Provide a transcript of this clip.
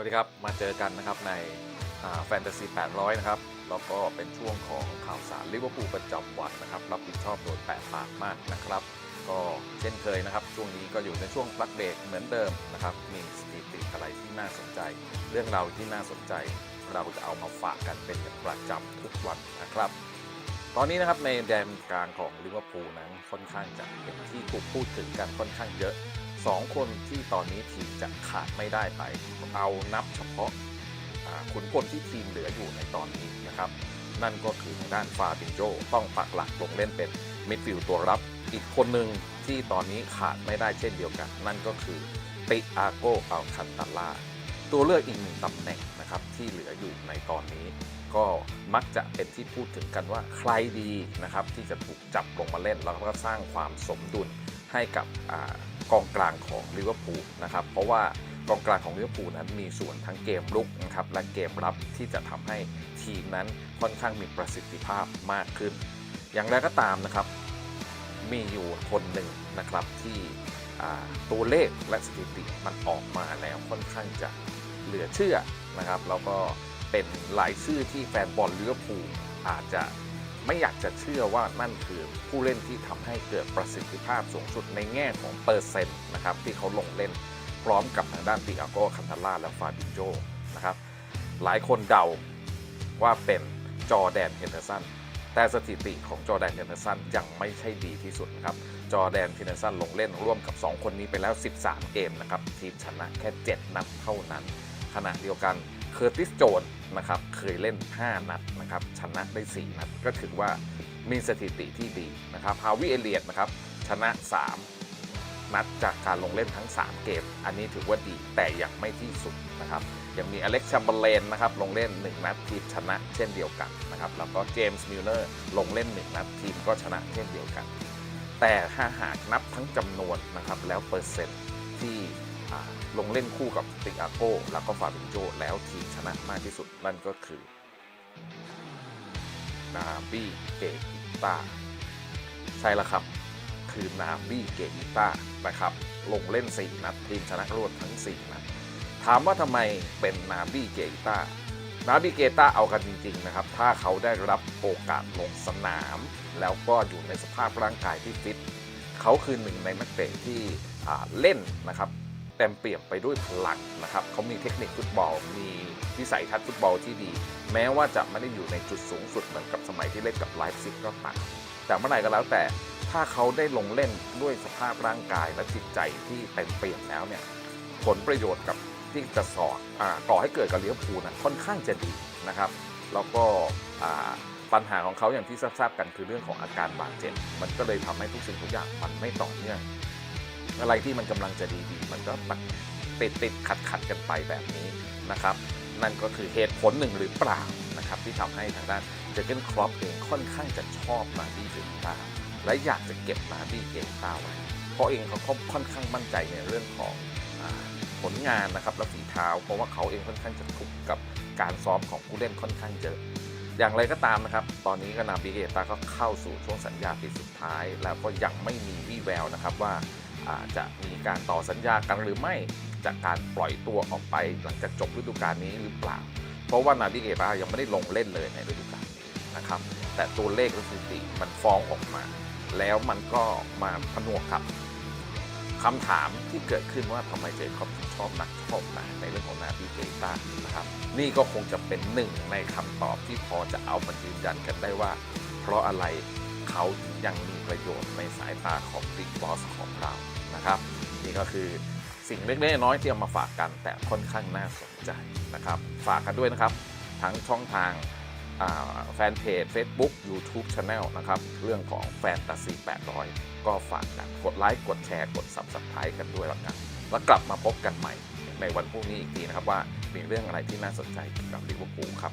วัสดีครับ มาเจอกันนะครับในแฟนตาซี 800 นะครับ แล้วก็เป็นช่วงของข่าวสารลิเวอร์พูลประจำวันนะครับ รับผิดชอบโดยแปดปากมากนะครับ ก็เช่นเคยนะครับ ช่วงนี้ก็อยู่ในช่วงปลักเบรกเหมือนเดิมนะครับ มีสถิติอะไรที่น่าสนใจ เรื่องราวที่น่าสนใจ เราจะเอามาฝากกันเป็นอย่างประจำทุกวันนะครับตอนนี้นะครับในแดนกลางของลิเวอร์พูลนั้นค่อนข้างจะเป็นที่ถูกพูดถึงกันค่อนข้างเยอะ สองคนที่ตอนนี้ทีมจะขาดไม่ได้ไป เอานับเฉพาะขุนพลที่ทีมเหลืออยู่ในตอนนี้นะครับ นั่นก็คือทางด้านฟาบินโจต้องปักหลักลงเล่นเป็นมิดฟิลด์ตัวรับอีกคนหนึ่งที่ตอนนี้ขาดไม่ได้เช่นเดียวกัน นั่นก็คือติอาโกอัลคันตาลาตัวเลือกอีกหนึ่งตำแหน่งนะครับที่เหลืออยู่ในตอนนี้ ก็มักจะเป็นที่พูดถึงกันว่าใครดีนะครับที่จะถูกจับลงมาเล่นแล้วก็สร้างความสมดุล ให้กับกองกลางของลิเวอร์พูลนะครับ เพราะว่ากองกลางของลิเวอร์พูลนั้นมีส่วนทั้งเกมรุกนะครับและเกมรับที่จะทำให้ทีมนั้นค่อนข้างมีประสิทธิภาพมากขึ้น อย่างไรก็ตามนะครับ มีอยู่คนหนึ่งนะครับที่ตัวเลขและสถิติมันออกมาแล้วค่อนข้างจะเหลือเชื่อนะครับแล้วก็เป็นหลายชื่อที่แฟนบอลลิเวอร์พูลอาจจะ ไม่อยากจะเชื่อว่านั่นคือผู้เล่นที่ทำให้เกิดประสิทธิภาพสูงสุดในแง่ของเปอร์เซ็นต์นะครับที่เขาลงเล่นพร้อมกับทางด้านติอาโกคันทาร่าและฟาบิโจนะครับหลายคนเดาว่าเป็นจอแดนเฮนเดอร์สันแต่สถิติของจอแดนเฮนเดอร์สันยังไม่ใช่ดีที่สุดนะครับจอแดนเฮนเดอร์สันลงเล่นร่วมกับ 2 คนนี้ไปแล้ว 13 เกมนะครับทีมชนะแค่ 7 นัดเท่านั้น ขณะเดียวกัน เคอร์ติสโจนนะครับเคยเล่น 5 นัดนะครับชนะได้ 4 นัด ก็ถือว่ามีสถิติที่ดีนะครับฮาวิเอเลียตนะครับชนะ 3 นัดจากการลงเล่นทั้ง 3 เกม อันนี้ถือว่าดีแต่ยังไม่ที่สุดนะครับยังมีอเล็กซ์แชมเบอร์เลนนะครับลงเล่น 1 นัดทีมชนะเช่นเดียวกันนะครับแล้วก็เจมส์มิลเลอร์ลงเล่น 1 นัดทีมก็ชนะเช่นเดียวกัน แต่ถ้าหากนับทั้งจำนวนนะครับแล้วเปอร์เซ็นต์ที่ ลงเล่นคู่กับติอาโก้แล้วก็ฟาบินโจแล้วทีมชนะมากที่สุดนั่นก็คือนาบี้เกอิต้าใช่แล้วครับ คือนาบี้เกอิต้านะครับ ลงเล่น 4 นัดทีมชนะรวดทั้ง 4 นัดถามว่าทำไมเป็นนาบี้เกต้านาบี้เกต้าเอากันจริง ๆ นะครับ ถ้าเขาได้รับโอกาสลงสนาม แล้วก็อยู่ในสภาพร่างกายที่ฟิตเขาคือหนึ่งในนักเตะที่เล่นนะครับ เต็มเปี่ยมไปด้วยพลังนะครับเขามีเทคนิคฟุตบอล มีวิสัยทัศน์ฟุตบอลที่ดี แม้ว่าจะไม่ได้อยู่ในจุดสูงสุดเหมือนกับสมัยที่เล่นกับไลฟ์ซิกก็ตามแต่เมื่อไหร่ก็แล้วแต่ถ้าเขาได้ลงเล่นด้วยสภาพร่างกายและจิตใจที่เต็มเปี่ยมแล้วเนี่ยผลประโยชน์กับที่จะสอดอ่าก่อให้เกิดกับเลี้ยวภูนะค่อนข้างจะดีนะครับแล้วก็ปัญหาของเขาอย่างที่ทราบกันคือเรื่องของอาการบาดเจ็บ มันก็เลยทำให้ทุกสิ่งทุกอย่างมันไม่ต่อเนื่อง อะไรที่มันกำลังจะดีๆ มันก็ติดติดขัดขัดกันไปแบบนี้นะครับ นั่นก็คือเหตุผลหนึ่งหรือเปล่านะครับ ที่ทำให้ทางด้านเจอร์เกนครอปเองค่อนข้างจะชอบนาบี้เกมตาและอยากจะเก็บนาบี้เกมตาไว้เพราะเองเขาค่อนข้างมั่นใจในเรื่องของอผลงานนะครับและฝีเท้า เพราะว่าเขาเองค่อนข้างจะถูกกับการซ้อมของผู้เล่นค่อนข้างเยอะอย่างไรก็ตามนะครับ ตอนนี้ก็นาบิเกตาก็เข้าสู่ช่วงสัญญาปีสุดท้าย แล้วก็ยังไม่มีวี่แววนะครับว่า จะมีการต่อสัญญากันหรือไม่จากการปล่อยตัวออกไปหลังจากจบฤดูกาลนี้หรือเปล่า เพราะว่านาบิเกตายังไม่ได้ลงเล่นเลยในฤดูกาลนี้นะครับ แต่ตัวเลขและสถิติมันฟ้องออกมา แล้วมันก็มาผนวกกับคำถามที่เกิดขึ้นว่าทำไมเจคอบถึงชอบนักชอบหนาในเรื่องของนาบีเกต้านะครับ นี่ก็คงจะเป็นหนึ่งในคำตอบที่พอจะเอามายืนยันกันได้ว่า เพราะอะไร เขายังมีประโยชน์ในสายตาของบิ๊กบอสของเรานะครับ นี่ก็คือสิ่งเล็กๆน้อยๆที่เอามาฝากกันแต่ค่อนข้างน่าสนใจนะครับ ฝากกันด้วยนะครับ ทั้งช่องทางาแฟนเพจ Facebook YouTube Channel นะครับ เรื่องของแฟนตาซี800 ก็ฝากกันกดไลค์กดแชร์กด Subscribe กันด้วยแล้วกันแล้วกลับมาพบกันใหม่ในวันพรุ่งนี้อีกทีนะครับว่ามีเรื่องอะไรที่น่าสนใจเกี่ยวกับลิเวอร์พูลครับ